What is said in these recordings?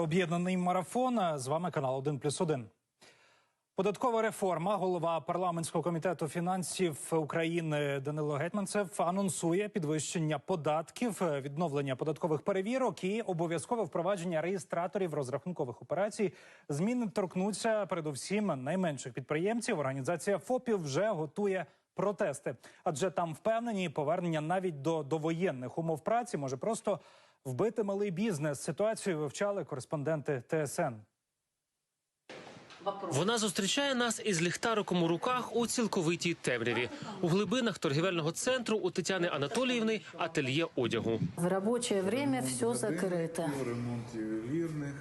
об'єднаний марафон. З вами канал 1+,1. Податкова реформа. Голова парламентського комітету фінансів України Данило Гетманцев анонсує підвищення податків, відновлення податкових перевірок і обов'язкове впровадження реєстраторів розрахункових операцій. Зміни торкнуться передусім найменших підприємців. Організація ФОПів вже готує протести, адже там впевнені повернення навіть до довоєнних умов праці може просто вбити малий бізнес. Ситуацію вивчали кореспонденти ТСН. Вона зустрічає нас із ліхтариком у руках у цілковитій темряві. У глибинах торгівельного центру у Тетяни Анатоліївни ательє одягу. В рабочее время все закрыто. Ремонт ювелірних.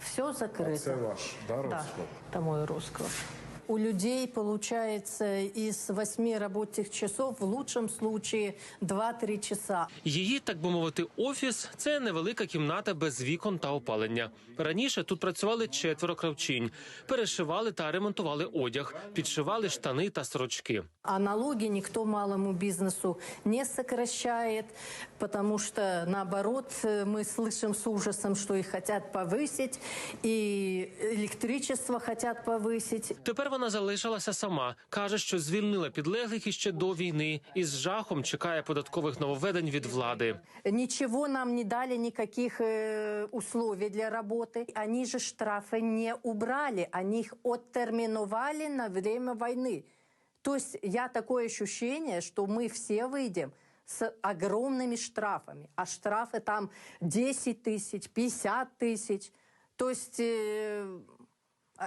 Все Це закрыто. ваш, да, Да, розклад? это мой розклад. У людей получается из 8 рабочих часов в лучшем случае 2-3 часа. Її, так би мовити, офіс це невелика кімната без вікон та опалення. Раніше тут працювали четверо кравчинь, перешивали та ремонтували одяг, підшивали штани та сорочки. А налоги никто малому бизнесу не сокращает, потому что наоборот э, мы слышим с ужасом, что их хотят повысить, и электричество хотят повысить. Тепер вона залишилася сама. каже, що звільнила підлеглих іще до війни і з жахом чекає податкових нововведень від влади. Ничего нам не дали, никаких э, условий для работы. Они же штрафы не убрали, они их оттерминовали на время войны. То есть я такое ощущение, что мы все выйдем с огромными штрафами. А штрафы там 10 тысяч, 50 тысяч. То есть э, а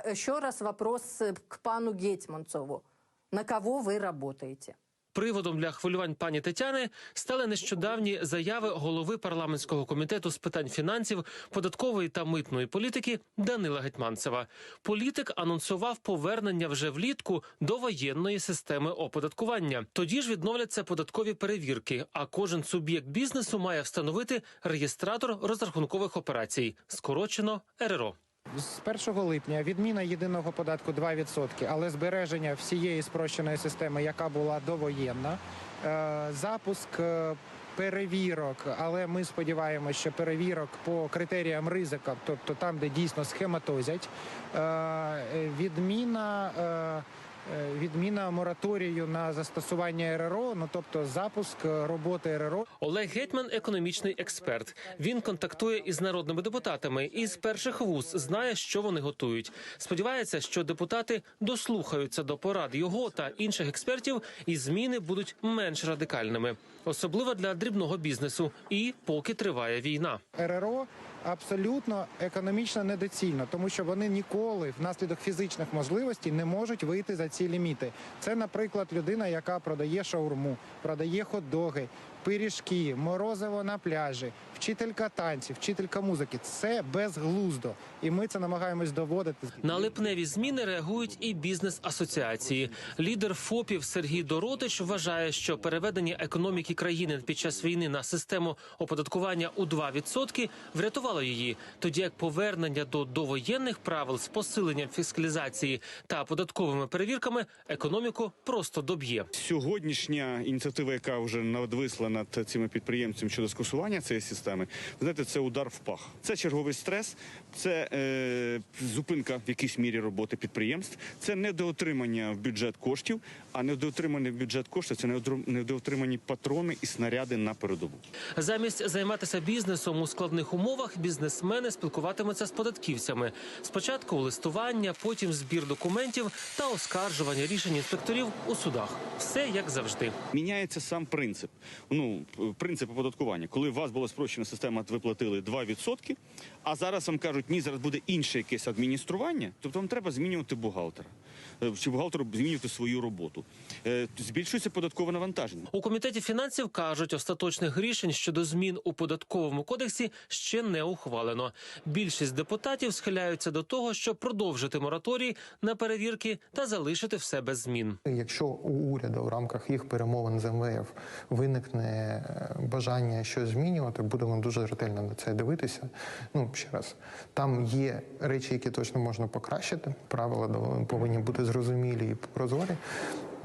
еще раз вопрос э, к пану Гетманцову. На кого вы работаете? Приводом для хвилювань пані Тетяни стали нещодавні заяви голови парламентського комітету з питань фінансів, податкової та митної політики Данила Гетманцева. Політик анонсував повернення вже влітку до воєнної системи оподаткування. Тоді ж відновляться податкові перевірки. А кожен суб'єкт бізнесу має встановити реєстратор розрахункових операцій, скорочено РРО. З 1 липня відміна єдиного податку 2%, але збереження всієї спрощеної системи, яка була довоєнна, Е, запуск е, перевірок, але ми сподіваємося, що перевірок по критеріям ризика, тобто там, де дійсно схематозять, Е, відміна. Е, Відміна мораторію на застосування РРО, ну тобто запуск роботи РРО Олег Гетьман економічний експерт. Він контактує із народними депутатами і з перших вуз знає, що вони готують. Сподівається, що депутати дослухаються до порад його та інших експертів, і зміни будуть менш радикальними, особливо для дрібного бізнесу. І поки триває війна. РРО абсолютно економічно недоцільно, тому що вони ніколи внаслідок фізичних можливостей не можуть вийти за ці ліміти. Це, наприклад, людина, яка продає шаурму, продає хот-доги, пиріжки, морозиво на пляжі, вчителька танців, вчителька музики. Це безглуздо, і ми це намагаємось доводити. На липневі зміни реагують і бізнес-асоціації. Лідер ФОПів Сергій Доротич вважає, що переведення економіки країни під час війни на систему оподаткування у 2% врятувало її, тоді як повернення до довоєнних правил з посиленням фіскалізації та податковими перевірками економіку просто доб'є. Сьогоднішня ініціатива, яка вже надвисла над цими підприємцями щодо скасування цієї системи, знаєте, це удар в пах. Це черговий стрес, це е, зупинка в якійсь мірі роботи підприємств, це недоотримання в бюджет коштів, а недоотримані в бюджет коштів це недоотр- недоотримані патрони і снаряди на передову. Замість займатися бізнесом у складних умовах, бізнесмени спілкуватимуться з податківцями. Спочатку листування, потім збір документів та оскаржування рішень інспекторів у судах. Все як завжди. Міняється сам принцип. Ну, принцип оподаткування. Коли у вас була спрощена система, ви платили 2%, а зараз вам кажуть, ні, зараз буде інше якесь адміністрування, тобто вам треба змінювати бухгалтера. Е, Чи бухгалтеру змінювати свою роботу. Е, Збільшується податкове навантаження. У комітеті фінансів кажуть, остаточних рішень щодо змін у податковому кодексі ще не ухвалено. Більшість депутатів схиляються до того, щоб продовжити мораторій на перевірки та залишити все без змін. Якщо у уряду в рамках їх перемовин з МВФ виникне е, бажання щось змінювати, будемо дуже ретельно на це дивитися. Ну ще раз, там є речі, які точно можна покращити. Правила повинні бути зрозумілі і прозорі.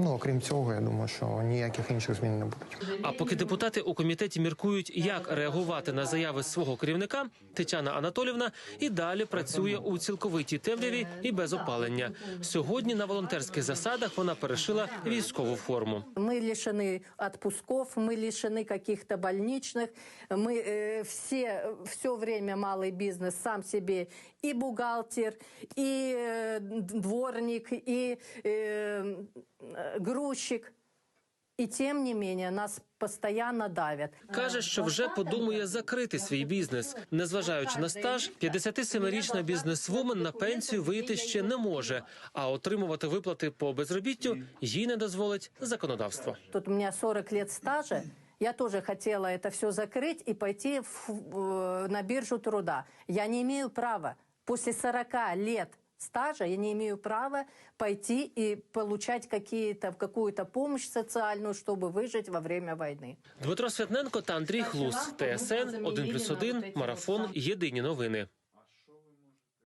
Ну окрім цього, я думаю, що ніяких інших змін не будуть. А поки депутати у комітеті міркують, як реагувати на заяви свого керівника, Тетяна Анатолівна і далі працює у цілковитій темряві і без опалення. Сьогодні на волонтерських засадах вона перешила військову форму. Мы лишены отпусков, мы лишены каких-то больничных, мы э, все, все время малый бизнес сам себе и бухгалтер, и э, дворник, и э, э, грузчик. И тем не менее нас постоянно давят. Каже, що вже подумує закрити свій бізнес. Незважаючи на стаж, 57-річна бізнесвумен на пенсію вийти ще не може, а отримувати виплати по безробіттю їй не дозволить законодавство. Тут у меня 40 лет стажа. Я тоже хотела это все закрыть и пойти в- на биржу труда. Я не имею права. После 40 лет стажа я не имею права пойти и получать какие-то, какую-то помощь социальную, чтобы выжить во время войны. Дмитро Святненко та Андрій Хлус. ТСН 1+,1, Марафон. Єдині новини.